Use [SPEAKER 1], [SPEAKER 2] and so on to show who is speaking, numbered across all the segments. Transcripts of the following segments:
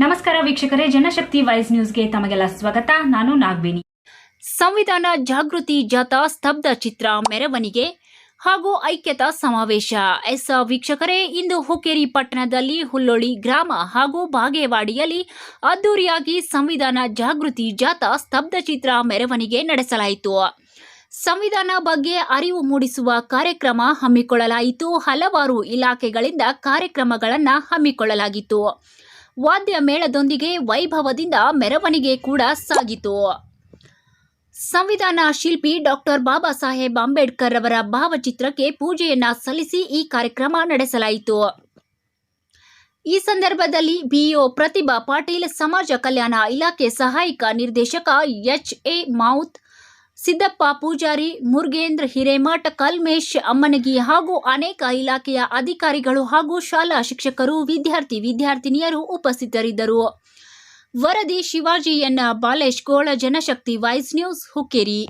[SPEAKER 1] ನಮಸ್ಕಾರ ವೀಕ್ಷಕರೇ, ಜನಶಕ್ತಿ ವೈಸ್ ನ್ಯೂಸ್ಗೆ ತಮಗೆಲ್ಲ ಸ್ವಾಗತ. ನಾನು ನಾಗವೇಣಿ. ಸಂವಿಧಾನ ಜಾಗೃತಿ ಜಾಥಾ ಸ್ತಬ್ಧ ಚಿತ್ರ ಮೆರವಣಿಗೆ ಹಾಗೂ ಐಕ್ಯತಾ ಸಮಾವೇಶ. ಎಸ್, ವೀಕ್ಷಕರೇ, ಇಂದು ಹುಕ್ಕೇರಿ ಪಟ್ಟಣದಲ್ಲಿ ಹುಲ್ಲೋಳಿ ಗ್ರಾಮ ಹಾಗೂ ಬಾಗೇವಾಡಿಯಲ್ಲಿ ಅದ್ದೂರಿಯಾಗಿ ಸಂವಿಧಾನ ಜಾಗೃತಿ ಜಾಥಾ ಸ್ತಬ್ಧ ಚಿತ್ರ ಮೆರವಣಿಗೆ ನಡೆಸಲಾಯಿತು. ಸಂವಿಧಾನ ಬಗ್ಗೆ ಅರಿವು ಮೂಡಿಸುವ ಕಾರ್ಯಕ್ರಮ ಹಮ್ಮಿಕೊಳ್ಳಲಾಯಿತು. ಹಲವಾರು ಇಲಾಖೆಗಳಿಂದ ಕಾರ್ಯಕ್ರಮಗಳನ್ನು ಹಮ್ಮಿಕೊಳ್ಳಲಾಗಿತ್ತು. ವಾದ್ಯ ಮೇಳದೊಂದಿಗೆ ವೈಭವದಿಂದ ಮೆರವಣಿಗೆ ಕೂಡ ಸಾಗಿತು. ಸಂವಿಧಾನ ಶಿಲ್ಪಿ ಡಾಕ್ಟರ್ ಬಾಬಾ ಸಾಹೇಬ್ ಅಂಬೇಡ್ಕರ್ ಅವರ ಭಾವಚಿತ್ರಕ್ಕೆ ಪೂಜೆಯನ್ನ ಸಲ್ಲಿಸಿ ಈ ಕಾರ್ಯಕ್ರಮ ನಡೆಸಲಾಯಿತು. ಈ ಸಂದರ್ಭದಲ್ಲಿ ಬಿಇಒ ಪ್ರತಿಭಾ ಪಾಟೀಲ್, ಸಮಾಜ ಕಲ್ಯಾಣ ಇಲಾಖೆ ಸಹಾಯಕ ನಿರ್ದೇಶಕ ಎಚ್ ಎ ಮೌತ್ ಸಿದ್ದಪ್ಪ ಪೂಜಾರಿ, ಮುರುಗೇಂದ್ರ ಹಿರೇಮಠ, ಕಲ್ಮೇಶ್ ಅಮ್ಮನಗಿ ಹಾಗೂ ಅನೇಕ ಇಲಾಖೆಯ ಅಧಿಕಾರಿಗಳು ಹಾಗೂ ಶಾಲಾ ಶಿಕ್ಷಕರು, ವಿದ್ಯಾರ್ಥಿ ವಿದ್ಯಾರ್ಥಿನಿಯರು ಉಪಸ್ಥಿತರಿದ್ದರು. ವರದಿ ಶಿವಾಜಿ ಎನ್ನ ಬಾಲೇಶ್ ಗೋಳ ಜನಶಕ್ತಿ ವಾಯ್ಸ್ ನ್ಯೂಸ್ ಹುಕ್ಕೇರಿ.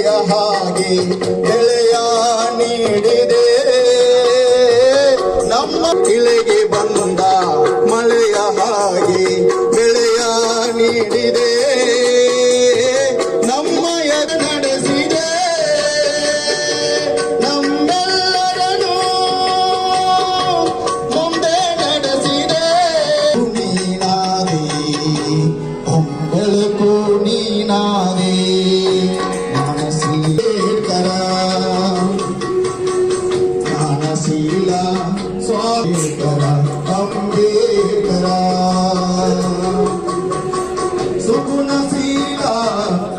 [SPEAKER 2] ಮಳೆಯ ಹಾಗೆ ಬೆಳೆಯ ನೀಡಿದೆ ನಮ್ಮ ಇಳೆಗೆ ಬಂದ ಮಳೆಯ ಹಾಗೆ ಬೆಳೆಯ ನೀಡಿದೆ ನಮ್ಮಯ ನಡೆಸಿದೆ ನಮ್ಮೆಲ್ಲರನ್ನು ಮುಂದೆ ನಡೆಸಿದೆ ನೀನಾದೆ ಬೆಳಕು ನೀನಾದೆ ಸ್ವಾಮಿಕರ ಅಂಬೇಕರ. ಸುಗುಣಶೀಲ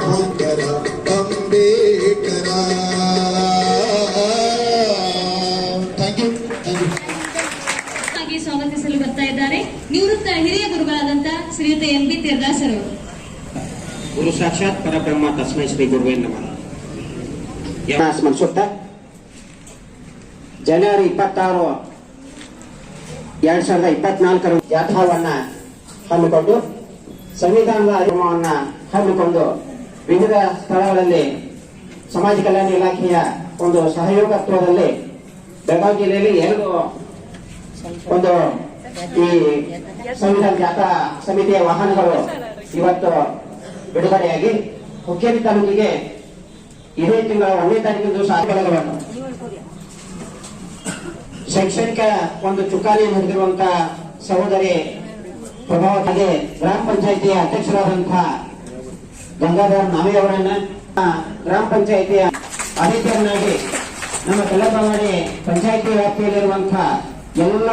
[SPEAKER 2] ಅಂಬೇಕರ.
[SPEAKER 3] ಸ್ವಾಗತಿಸಲು ಬರ್ತಾ ಇದ್ದಾರೆ ನಿವೃತ್ತ ಹಿರಿಯ ಗುರುಗಳಾದಂತ ಶ್ರೀಯುತ ಎಂ ಬಿ ತಿರ್ದಾಸರು
[SPEAKER 4] ಗುರು ಸಾಕ್ಷಾತ್ ಪರಬ್ರಹ್ಮ ತಸ್ಮೈ ಶ್ರೀ ಗುರುವೇ ನಮಃ. ಸ್ಮರಿಸುತ್ತಾ. ಜನವರಿ ಇಪ್ಪತ್ತಾರು ಎರಡ್ ಸಾವಿರದ ಇಪ್ಪತ್ನಾಲ್ಕರ ಜಾಥಾವನ್ನ ಹಮ್ಮಿಕೊಂಡು, ಸಂವಿಧಾನದ ಅರಿವನ್ನ ಹಮ್ಮಿಕೊಂಡು ವಿವಿಧ ಸ್ಥಳಗಳಲ್ಲಿ ಸಮಾಜ ಕಲ್ಯಾಣ ಇಲಾಖೆಯ ಒಂದು ಸಹಯೋಗತ್ವದಲ್ಲಿ ಬೆಳಗಾವಿ ಜಿಲ್ಲೆಯಲ್ಲಿ ಎರಡು ಒಂದು ಈ ಸಂವಿಧಾನ ಜಾಥಾ ಸಮಿತಿಯ ವಾಹನಗಳು ಇವತ್ತು ಬಿಡುಗಡೆಯಾಗಿ ಹುಕ್ಕೇರಿ ತಾಲೂಕಿಗೆ ಇದೇ ತಿಂಗಳ ಒಂದೇ ತಾರೀಕಿನ ಸಾಧನೆಗಳನ್ನು ಶೈಕ್ಷಣಿಕ ಒಂದು ಚುಕಾಲಿ ಹೊಂದಿರುವಂತ ಸಹೋದರಿ ಪ್ರಭಾವ ಹಾಗೆ ಗ್ರಾಮ ಪಂಚಾಯಿತಿಯ ಅಧ್ಯಕ್ಷರಾದಂತಹ ಗಂಗಾಧರ್ ನಾವೇ ಅವರನ್ನ ಗ್ರಾಮ ಪಂಚಾಯಿತಿಯ ಅಧಿಕಾರನಾಗಿ ನಮ್ಮ ಕಲ್ಲಬಾವಾಡಿ ಪಂಚಾಯಿತಿ ವ್ಯಾಪ್ತಿಯಲ್ಲಿರುವಂತಹ ಎಲ್ಲ